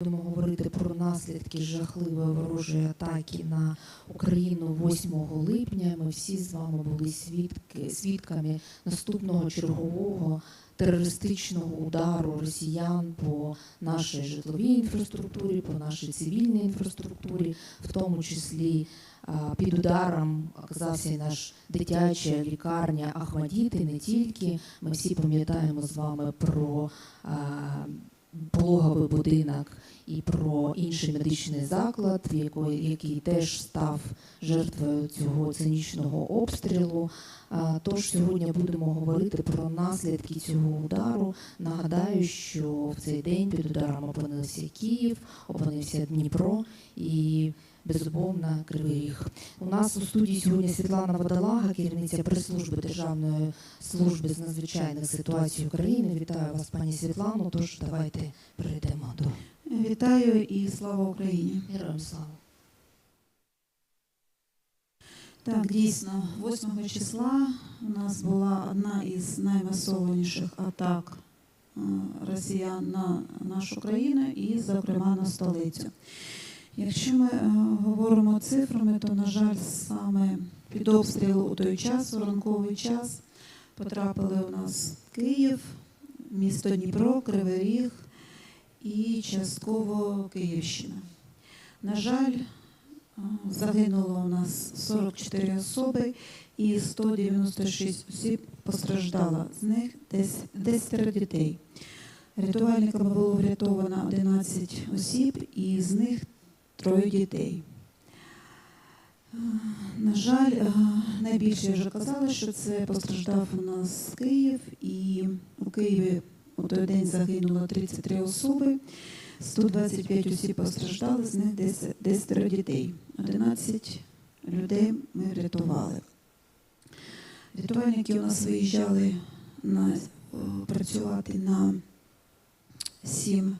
Будемо говорити про наслідки жахливої ворожої атаки на Україну 8 липня. Ми всі з вами були свідки, свідками наступного чергового терористичного удару росіян по нашій житловій інфраструктурі, по нашій цивільній інфраструктурі, в тому числі під ударом оказався і наш дитяча лікарня Ахмадіт, і не тільки. Ми всі пам'ятаємо з вами про пологовий будинок і про інший медичний заклад, який теж став жертвою цього цинічного обстрілу. Тож сьогодні будемо говорити про наслідки цього удару. Нагадаю, що в цей день під ударом опинився Київ, опинився Дніпро і безумовно Кривий Ріг. У нас у студії сьогодні Світлана Водолага, керівниця прес-служби Державної служби з надзвичайних ситуацій України. Вітаю вас, пані Світлано. Тож давайте перейдемо до Вітаю і слава Україні. Героям слава. Так, дійсно, 8 числа у нас була одна із наймасованіших атак е, росіян на нашу країну і, зокрема, на столицю. Якщо ми е, говоримо цифрами, то, на жаль, саме під обстріл у той час, у ранковий час, потрапили у нас Київ, місто Дніпро, Кривий Ріг і частково Київщина. На жаль, загинуло у нас 44 особи і 196 осіб постраждало. З них десь 10 дітей. Рятувальниками було врятовано 11 осіб, і з них троє дітей. На жаль, найбільше я вже казала, що це постраждав у нас Київ, і у Києві у той день загинуло 33 особи. 125 осіб постраждали, з них 10, 10 дітей. 11 людей ми врятували. Рятувальники у нас виїжджали на, о, працювати на 7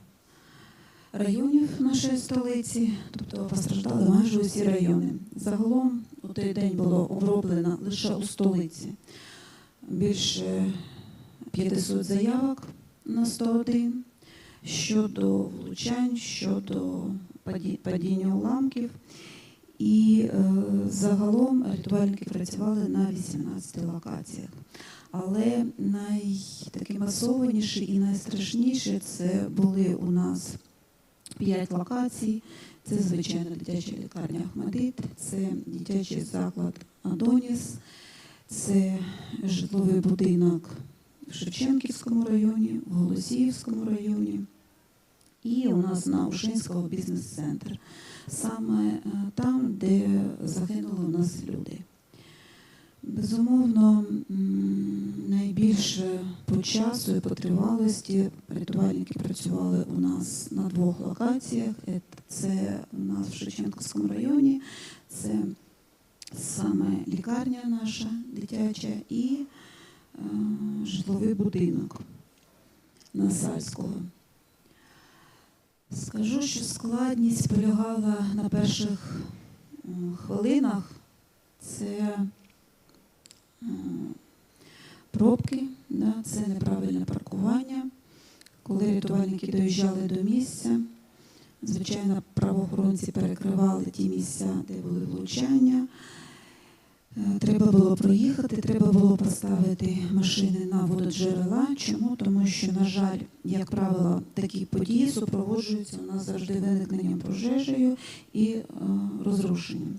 районів нашої столиці, тобто постраждали майже усі райони. Загалом у той день було оброблено лише у столиці більше 500 заявок на 101 щодо влучань, щодо падіння уламків. І е, загалом рятувальники працювали на 18 локаціях. Але найтакі масованіші і найстрашніші це були у нас 5 локацій. Це звичайно дитяча лікарня Ахмадит, це дитячий заклад Адоніс, це житловий будинок в Шевченківському районі, в Голосіївському районі. І у нас на Ушинського бізнес-центр. Саме е, там, де загинули у нас люди. Безумовно, найбільше по часу і по тривалості рятувальники працювали у нас на двох локаціях. Е, Це у нас в Шевченківському районі, це саме лікарня наша дитяча і е, житловий будинок на Сальського. Скажу, що складність полягала на перших хвилинах. Це пробки, да, це неправильне паркування. Коли рятувальники доїжджали до місця, звичайно, правоохоронці перекривали ті місця, де були влучання. Е, Треба було проїхати, треба було поставити машини на вододжерела. Чому? Тому що, на жаль, як правило, такі події супроводжуються у нас завжди виникненням пожежею і е, розрушенням.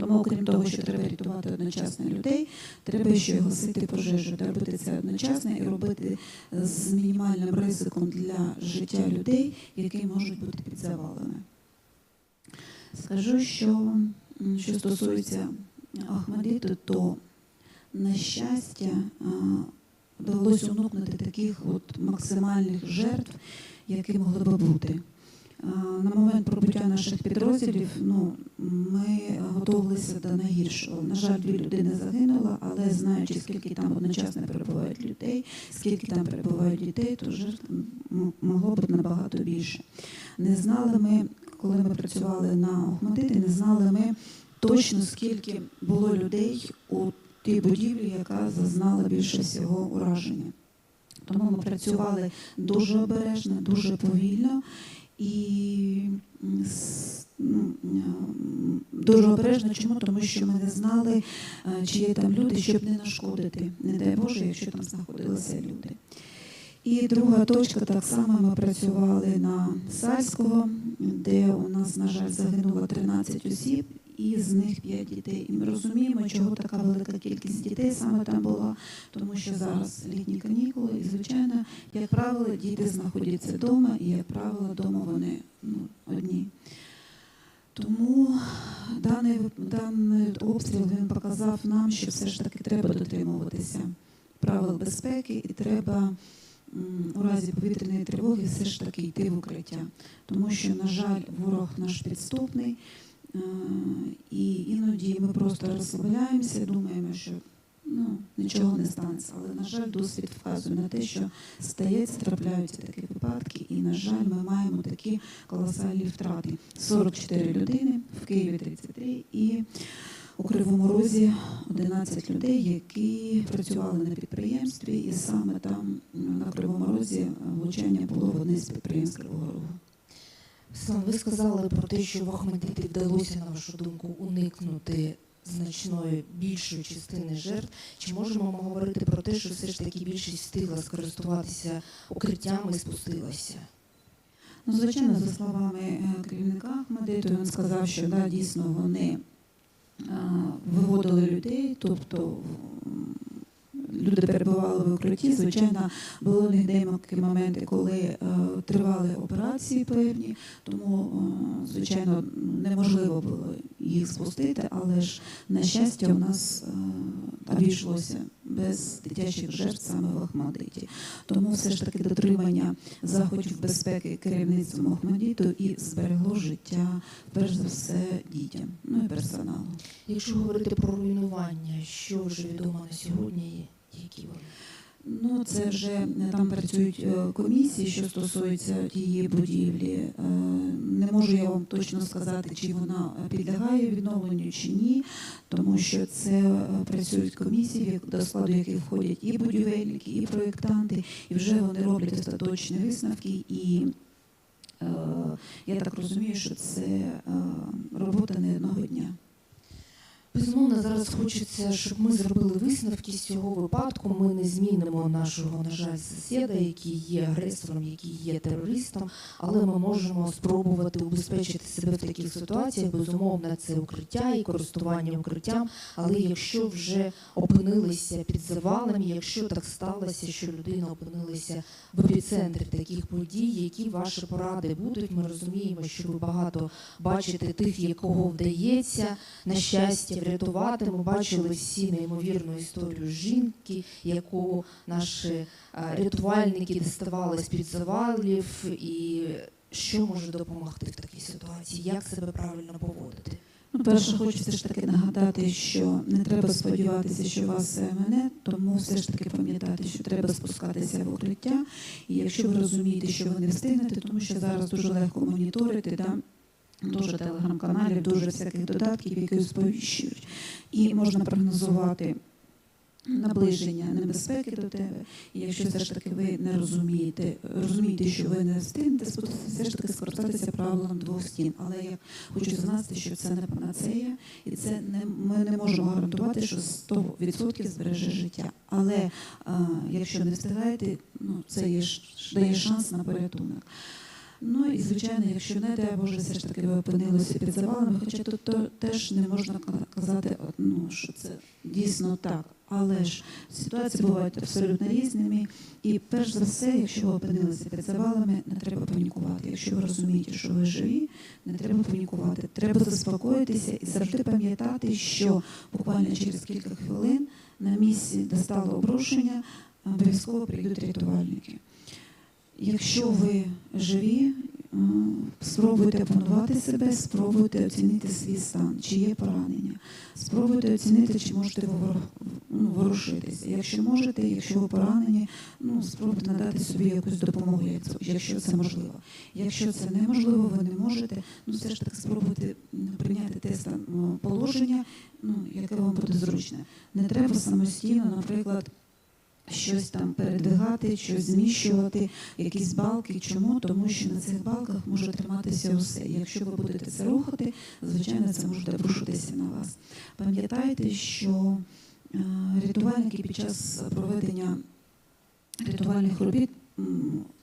Тому, окрім того, що треба рятувати одночасно людей, треба ще гасити пожежу, та робити це одночасно і робити з мінімальним ризиком для життя людей, які можуть бути під. Скажу, що що стосується Ахмадиту, то на щастя вдалося уникнути таких от максимальних жертв, які могли би бути. А, На момент пробуття наших підрозділів ну, ми готувалися до найгіршого. На жаль, дві людини загинуло, але знаючи, скільки там одночасно перебувають людей, скільки там перебувають дітей, то жертв могло бути набагато більше. Не знали ми, коли ми працювали на Охматиті, не знали ми точно скільки було людей у тій будівлі, яка зазнала більше всього ураження. Тому ми працювали дуже обережно, дуже повільно І м, дуже обережно, чому? Тому що ми не знали, е, чи є там люди, щоб не нашкодити, не дай Боже, якщо там знаходилися люди. І друга точка, так само ми працювали на Сальського, де у нас, на жаль, загинуло 13 осіб, і з них 5 дітей. І ми розуміємо, чого така велика кількість дітей саме там була, тому що зараз літні канікули, і, звичайно, як правило, діти знаходяться вдома, і, як правило, вдома вони ну, одні. Тому даний, даний обстріл він показав нам, що все ж таки треба дотримуватися правил безпеки і треба у разі повітряної тривоги все ж таки йти в укриття. Тому що, на жаль, ворог наш підступний, і іноді ми просто розслабляємося, думаємо, що ну, нічого не станеться. Але, на жаль, досвід вказує на те, що стається, трапляються такі випадки, і, на жаль, ми маємо такі колосальні втрати. 44 людини, в Києві 33 і у Кривому Розі 11 людей, які працювали на підприємстві, і саме там на Кривому Розі е, влучання було в одне з підприємств Кривого Рогу. Руслан, ви сказали про те, що в Охмадиті вдалося, на вашу думку, уникнути значної більшої частини жертв. Чи можемо ми говорити про те, що все ж таки більшість встигла скористуватися укриттями і спустилася? Ну, звичайно, за словами е, керівника Ахмадиту, він сказав, що да, дійсно вони а, виводили людей, тобто люди перебували в укритті. Звичайно, були них деякі моменти, коли е, тривали операції певні, тому, е, звичайно, неможливо було їх спустити, але ж, на щастя, у нас е, обійшлося без дитячих жертв саме в Ахмадиті. Тому все ж таки дотримання заходів безпеки керівництвом Охмадіту і зберегло життя, перш за все, дітям, ну і персоналу. Якщо говорити про руйнування, що вже відомо на сьогодні, які? Ну, це вже е, там працюють е, комісії, що стосуються тієї будівлі. Е, Не можу я вам точно сказати, чи вона підлягає відновленню чи ні, тому що це працюють комісії, до складу яких входять і будівельники, і проєктанти, і вже вони роблять остаточні висновки. І я так розумію, що це робота не одного дня. Безумовно, зараз хочеться, щоб ми зробили висновки з цього випадку. Ми не змінимо нашого, на жаль, сусіда, який є агресором, який є терористом, але ми можемо спробувати убезпечити себе в таких ситуаціях. Безумовно, це укриття і користування укриттям. Але якщо вже опинилися під завалами, якщо так сталося, що людина опинилася в епіцентрі таких подій, які ваші поради будуть? Ми розуміємо, що ви багато бачите тих, якого вдається на щастя врятувати. Ми бачили всі неймовірну історію жінки, яку наші е, рятувальники діставали з під завалів, і що може допомогти в такій ситуації, як себе правильно поводити. Ну, перше, хочу все ж таки нагадати, що не треба сподіватися, що вас мене, тому все ж таки пам'ятати, що треба спускатися в укриття. І якщо ви розумієте, що ви не встигнете, тому що зараз дуже легко моніторити, да, дуже телеграм-каналів, дуже всяких додатків, які сповіщують. І можна прогнозувати наближення небезпеки до тебе. І якщо все ж таки ви не розумієте, розумієте, що ви не встигнете все ж таки скористатися правилом двох стін. Але я хочу зазначити, що це не панацея, і це не ми не можемо гарантувати, що 100% збереже життя. Але а, якщо не встигаєте, ну це є дає шанс на порятунок. Ну і звичайно, якщо не дай Боже, все ж таки ви опинилися під завалами, хоча тут то, теж не можна ка- казати, ну, що це дійсно так. Але ж ситуації бувають абсолютно різними. І перш за все, якщо ви опинилися під завалами, не треба панікувати. Якщо ви розумієте, що ви живі, не треба панікувати. Треба заспокоїтися і завжди пам'ятати, що буквально через кілька хвилин на місці, де стало обрушення, обов'язково прийдуть рятувальники. Якщо ви живі, е, спробуйте опанувати себе, спробуйте оцінити свій стан, чи є поранення. Спробуйте оцінити, чи можете ну, ворушитися. Якщо можете, якщо ви поранені, ну спробуйте надати собі якусь допомогу, якщо це можливо. Якщо це неможливо, ви не можете, ну все ж таки спробуйте прийняти те стан- положення, ну яке вам буде зручне. Не треба самостійно, наприклад. Щось там передвигати, щось зміщувати, якісь балки. Чому? Тому що на цих балках може триматися усе. Якщо ви будете це рухати, звичайно, це може обрушитися на вас. Пам'ятайте, що е, рятувальники під час проведення рятувальних робіт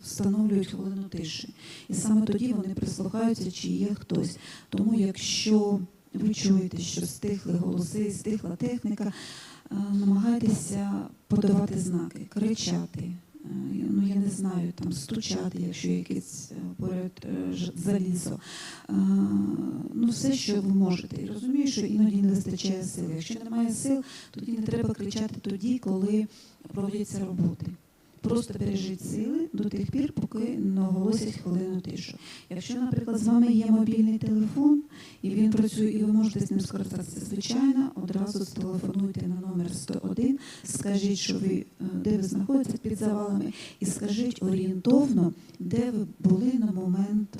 встановлюють хвилину тиші. І саме тоді вони прислухаються, чи є хтось. Тому якщо ви чуєте, що стихли голоси, стихла техніка, е, намагайтеся подавати знаки, кричати. е, Ну, я не знаю, там стучати, якщо якийсь е, поряд залізо. Ну, все, що ви можете. І розумію, що іноді не вистачає сил. Якщо немає сил, тоді не треба кричати тоді, коли проводяться роботи. Просто бережіть сили до тих пір, поки не оголосять хвилину тишу. Якщо, наприклад, з вами є мобільний телефон і він працює, і ви можете з ним скористатися, звичайно, одразу зателефонуйте на номер 101, скажіть, що ви е, де ви знаходитесь під завалами, і скажіть орієнтовно, де ви були на момент.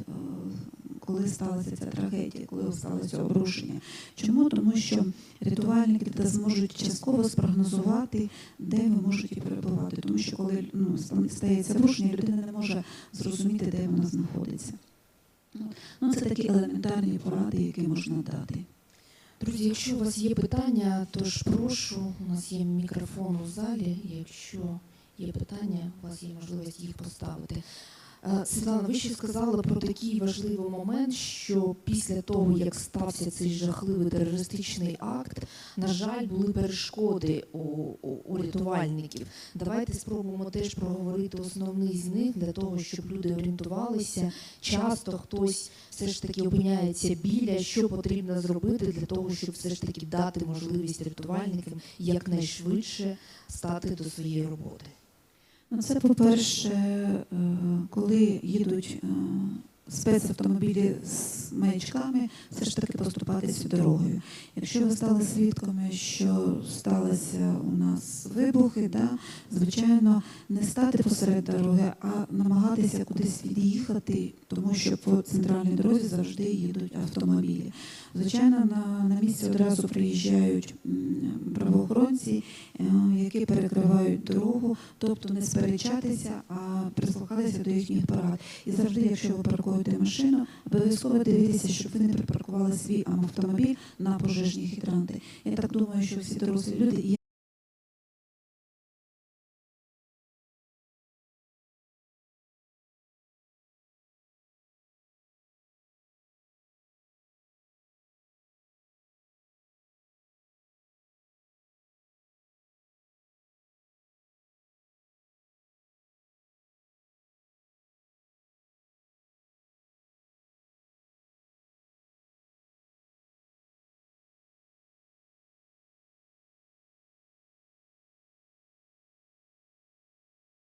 Коли сталася ця трагедія, коли сталося обрушення. Чому? Тому що рятувальники зможуть частково спрогнозувати, де ви можете перебувати. Тому що коли ну, стається обрушення, людина не може зрозуміти, де вона знаходиться. Ну, це такі елементарні поради, які можна дати. Друзі, якщо у вас є питання, то ж прошу, у нас є мікрофон у залі. Якщо є питання, у вас є можливість їх поставити. Е, Світлана, ви ще сказали про такий важливий момент, що після того, як стався цей жахливий терористичний акт, на жаль, були перешкоди у, у, у рятувальників. Давайте спробуємо теж проговорити основний з них для того, щоб люди орієнтувалися. Часто хтось все ж таки опиняється біля, що потрібно зробити для того, щоб все ж таки дати можливість рятувальникам якнайшвидше стати до своєї роботи. Ну, це, по-перше, е, коли їдуть е, спецавтомобілі з маячками, все ж таки поступатися дорогою. Якщо ви стали свідками, що сталося у нас вибухи, да, звичайно, не стати посеред дороги, а намагатися кудись від'їхати, тому що по центральній дорозі завжди їдуть автомобілі. Звичайно, на, на місці одразу приїжджають правоохоронці, е, які перекривають дорогу, тобто не сперечатися, а прислухатися до їхніх порад. І завжди, якщо ви паркуєте машину, обов'язково дивитися, щоб ви не припаркували свій автомобіль на пожежні хідранти. Я так думаю, що всі дорослі люди.